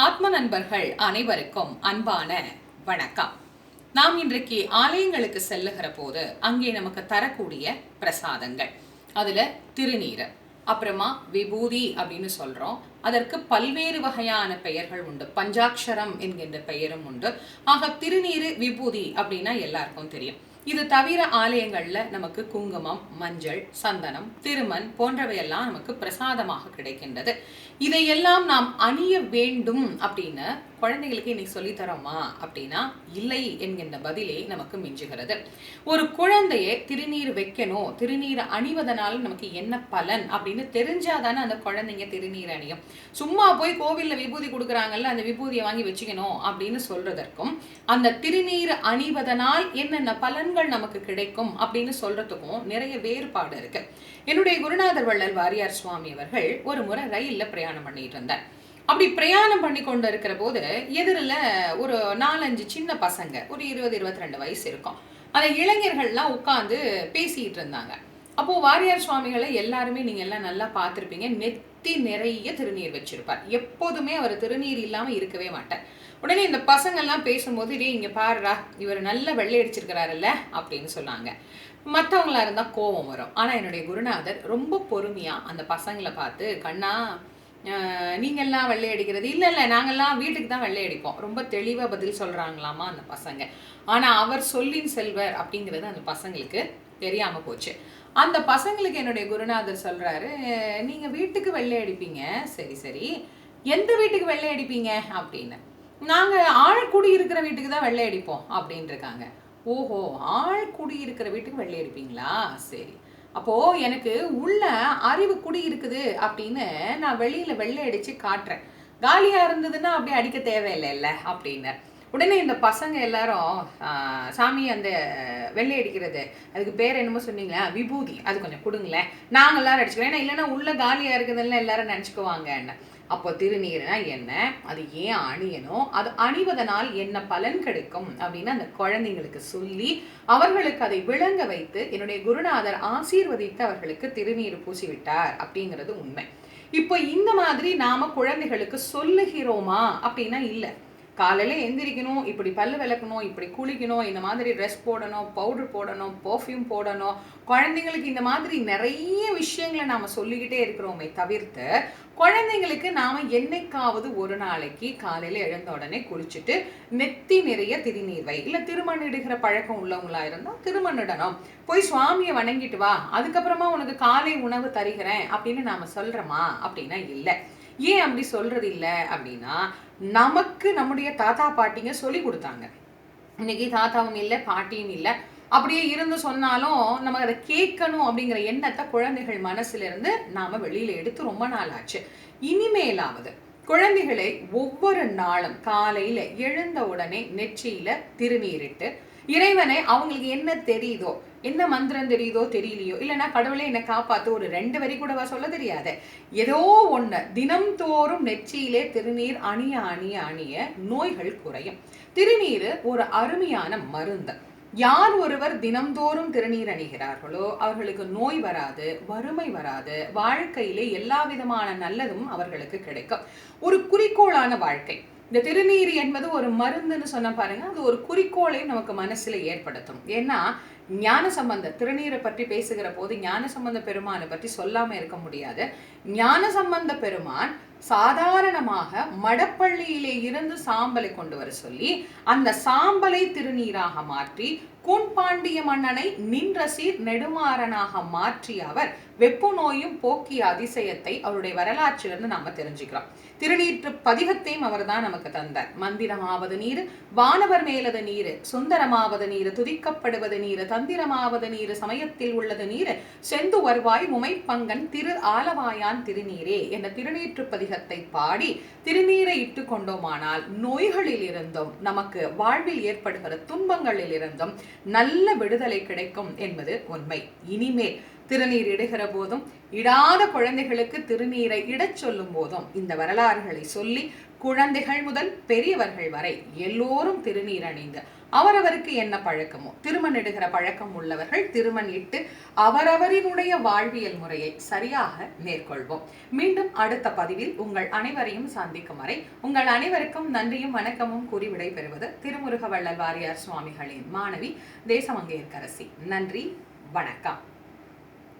ஆத்ம நண்பர்கள் அனைவருக்கும் அன்பான வணக்கம். நாம் இன்றைக்கு ஆலயங்களுக்கு செல்லுகிற போது அங்கே நமக்கு தரக்கூடிய பிரசாதங்கள். அதுல திருநீர் அப்புறமா விபூதி அப்படின்னு சொல்றோம். அதற்கு பல்வேறு வகையான பெயர்கள் உண்டு. பஞ்சாட்சரம் என்கின்ற பெயரும் உண்டு. ஆக திருநீரு விபூதி அப்படின்னா எல்லாருக்கும் தெரியும். இது தவிர ஆலயங்கள்ல நமக்கு குங்குமம் மஞ்சள் சந்தனம் திருமண் போன்றவையெல்லாம் நமக்கு பிரசாதமாக கிடைக்கின்றது. இதையெல்லாம் நாம் அணிய வேண்டும் அப்படின்னு குழந்தைகளுக்கு இன்னைக்கு சொல்லித்தரோமா அப்படின்னா இல்லை என்கின்ற பதிலே நமக்கு மிஞ்சுகிறது. ஒரு குழந்தையை திருநீர் வைக்கணும் திருநீர் அணிவதனால நமக்கு என்ன பலன் அப்படின்னு தெரிஞ்சாதானே அந்த குழந்தைங்க திருநீர் அணியும். சும்மா போய் கோவிலில் விபூதி கொடுக்குறாங்கல்ல அந்த விபூதியை வாங்கி வச்சுக்கணும் அப்படின்னு சொல்றதற்கும் அந்த திருநீர் அணிவதனால் என்னென்ன பலன்கள் நமக்கு கிடைக்கும் அப்படின்னு சொல்றதுக்கும் நிறைய வேறுபாடு இருக்கு. என்னுடைய குருநாதர் வள்ளல் வாரியார் சுவாமி அவர்கள் ஒரு முறை ரயிலில் பிரயாணம் பண்ணிட்டு இருந்தார். அப்படி பிரயாணம் பண்ணி கொண்டு இருக்கிற போது எதிரில் ஒரு நாலஞ்சு சின்ன பசங்க ஒரு இருபது இருபத்தி ரெண்டு வயசு இருக்கும். அந்த இளைஞர்கள்லாம் உட்காந்து பேசிட்டு இருந்தாங்க. அப்போ வாரியார் சுவாமிகளை எல்லாருமே நீங்க எல்லாம் நல்லா பார்த்துருப்பீங்க. நெத்தி நிறைய திருநீர் வச்சிருப்பார். எப்போதுமே அவர் திருநீர் இல்லாம இருக்கவே மாட்டார். உடனே இந்த பசங்கள்லாம் பேசும்போது டேய் இங்க பாருடா இவர் நல்ல வெள்ளை அடிச்சிருக்கிறாருல்ல அப்படின்னு சொன்னாங்க. மற்றவங்களா இருந்தா கோபம் வரும். ஆனா என்னுடைய குருநாதர் ரொம்ப பொறுமையா அந்த பசங்களை பார்த்து கண்ணா நீங்கள்லாம் வெள்ளை அடிக்கிறது. இல்லை இல்லை நாங்கள்லாம் வீட்டுக்கு தான் வெள்ளை அடிப்போம். ரொம்ப தெளிவாக பதில் சொல்கிறாங்களாமா அந்த பசங்க. ஆனால் அவர் சொல்லின் செல்வர் அப்படிங்கிறது அந்த பசங்களுக்கு தெரியாமல் போச்சு. அந்த பசங்களுக்கு என்னுடைய குருநாதர் சொல்கிறாரு நீங்கள் வீட்டுக்கு வெள்ளை அடிப்பீங்க. சரி சரி. எந்த வீட்டுக்கு வெள்ளை அடிப்பீங்க? அப்படின்னு. நாங்கள் ஆழக்குடி இருக்கிற வீட்டுக்கு தான் வெள்ளை அடிப்போம். அப்படின்ட்டு இருக்காங்க ஓஹோ ஆள் குடி இருக்கிற வீட்டுக்கு வெள்ளை அடிப்பீங்களா? சரி. அப்போது எனக்கு உள்ள அறிவு குடி இருக்குது அப்படின்னு நான் வெளியில் வெள்ளை அடித்து காட்டுறேன். காலியாக இருந்ததுன்னா அப்படியே அடிக்க தேவையில்லைல்ல அப்படின்னு. உடனே இந்த பசங்க எல்லாரும் சாமி அந்த வெள்ளை அடிக்கிறது அதுக்கு பேர் என்னமோ சொன்னீங்களா? விபூதி. அது கொஞ்சம் கொடுங்களேன். நாங்கள் எல்லாரும் அடிச்சுக்கிறோம். ஏன்னா இல்லைன்னா உள்ள காலியாக இருக்குதுன்னு எல்லாரும் நினச்சிக்குவாங்கன்னு அப்போ திருநீர்னா என்ன? அது ஏன் அணியணும்? அது அணிவதனால் என்ன பலன் கிடைக்கும்? அப்படின்னு அந்த குழந்தைங்களுக்கு சொல்லி அவர்களுக்கு அதை விளங்க வைத்து என்னுடைய குருநாதர் ஆசீர்வதித்து அவர்களுக்கு திருநீர் பூசி விட்டார் அப்படிங்கிறது உண்மை. இப்போ இந்த மாதிரி நாம குழந்தைகளுக்கு சொல்லுகிறோமா அப்படின்னா இல்லை. காலையில் எந்திரிக்கணும் இப்படி பல்லு விளக்கணும் இப்படி குளிக்கணும் இந்த மாதிரி ட்ரெஸ் போடணும் பவுடர் போடணும் பர்ஃப்யூம் போடணும். குழந்தைங்களுக்கு இந்த மாதிரி நிறைய விஷயங்களை நாம் சொல்லிக்கிட்டே இருக்கிறோமே தவிர்த்து குழந்தைங்களுக்கு நாம் என்னைக்காவது ஒரு நாளைக்கு காலையில் எழுந்த உடனே குளிச்சுட்டு நெத்தி நிறைய திருநீர் வை இல்ல திருமணிடுகிற பழக்கம் உள்ளவங்களா இருந்தால் திருமணிடணும் போய் சுவாமியை வணங்கிட்டு வா அதுக்கப்புறமா உனக்கு காலை உணவு தருகிறேன் அப்படின்னு நாம் சொல்கிறோமா அப்படின்னா இல்லை. ஏன் அப்படி சொல்கிறது இல்லை அப்படின்னா நமக்கு நம்முடைய தாத்தா பாட்டிங்க சொல்லி கொடுத்தாங்க. இன்னைக்கு தாத்தாவும் இல்லை பாட்டியும் இல்லை. அப்படியே இருந்து சொன்னாலும் நமக்கு அதை கேட்கணும் அப்படிங்கிற எண்ணத்தை குழந்தைகள் மனசுல இருந்து நாம எடுத்து ரொம்ப நாள் ஆச்சு. இனிமேலாவது குழந்தைகளை ஒவ்வொரு நாளும் காலையில் எழுந்த உடனே நெற்றியில் திருநீரிட்டு இறைவனை அவங்களுக்கு என்ன தெரியுதோ என்ன மந்திரம் தெரியுதோ தெரியலையோ இல்லைன்னா கடவுளே என்னை காப்பாத்து ஒரு ரெண்டு வரி கூட சொல்ல தெரியாத. ஏதோ ஒன்று தினம்தோறும் நெற்றியிலே திருநீர் அணிய அணிய அணிய நோய்கள் குறையும். திருநீர் ஒரு அருமையான மருந்து. யார் ஒருவர் தினம்தோறும் திருநீர் அணிகிறார்களோ அவர்களுக்கு நோய் வராது வறுமை வராது வாழ்க்கையிலே எல்லா விதமான நல்லதும் அவர்களுக்கு கிடைக்கும். ஒரு குறிக்கோளான வாழ்க்கை. இந்த திருநீர் என்பது ஒரு மருந்துன்னு சொன்ன பாருங்க அது ஒரு குறிக்கோளை நமக்கு மனசுல ஏற்படுத்தும். ஏன்னா ஞான சம்பந்த திருநீரை பற்றி பேசுகிற போது ஞான சம்பந்த பெருமானை பற்றி சொல்லாம இருக்க முடியாது. ஞான சம்பந்த பெருமான் சாதாரணமாக மடப்பள்ளியிலே இருந்து சாம்பலை கொண்டு வர சொல்லி அந்த சாம்பலை திருநீராக மாற்றி கூண்பாண்டிய மன்னனை நின்ற சீர் நெடுமாறனாக மாற்றிய அவர் வெப்பு நோயும் போக்கிய அதிசயத்தை அவருடைய வரலாற்றிலிருந்து நாம தெரிஞ்சுக்கிறோம். திருநீற்று பதிகத்தையும் அவர் தான் நமக்கு தந்தார். மந்திரமாவது நீர் வானவர் மேலது நீர் சுந்தரமாவது நீர் துதிக்கப்படுவது நீர் தந்திரமாவது நீர் சமயத்தில் உள்ளது நீர் செந்து வருவாய் உமைப்பங்கன் திரு ஆலவாயான் திருநீரே என்ற திருநீற்று பதிகத்தை பாடி திருநீரை இட்டு கொண்டோமானால் நோய்களில் இருந்தும் நமக்கு வாழ்வில் ஏற்படுகிற துன்பங்களில் இருந்தும் நல்ல விடுதலை கிடைக்கும் என்பது உண்மை. இனிமேல் திருநீர் இடுகிற போதும் இடாத குழந்தைகளுக்கு திருநீரை இடச் சொல்லும் போதும் இந்த வரலாறுகளை சொல்லி குழந்தைகள் முதல் பெரியவர்கள் வரை எல்லோரும் திருநீர் அணிந்து அவரவருக்கு என்ன பழக்கமோ திருமணிடுகிற பழக்கம் உள்ளவர்கள் திருமண் இட்டு அவரவரினுடைய வாழ்வியல் முறையை சரியாக மேற்கொள்வோம். மீண்டும் அடுத்த பதிவில் உங்கள் அனைவரையும் சந்திக்கும் வரை உங்கள் அனைவருக்கும் நன்றியும் வணக்கமும் கூறி விடைபெறுவது திருமுருக வள்ளல் வாரியார் சுவாமிகளின் மாணவி தேசமங்கையர்கரசி நன்றி வணக்கம்.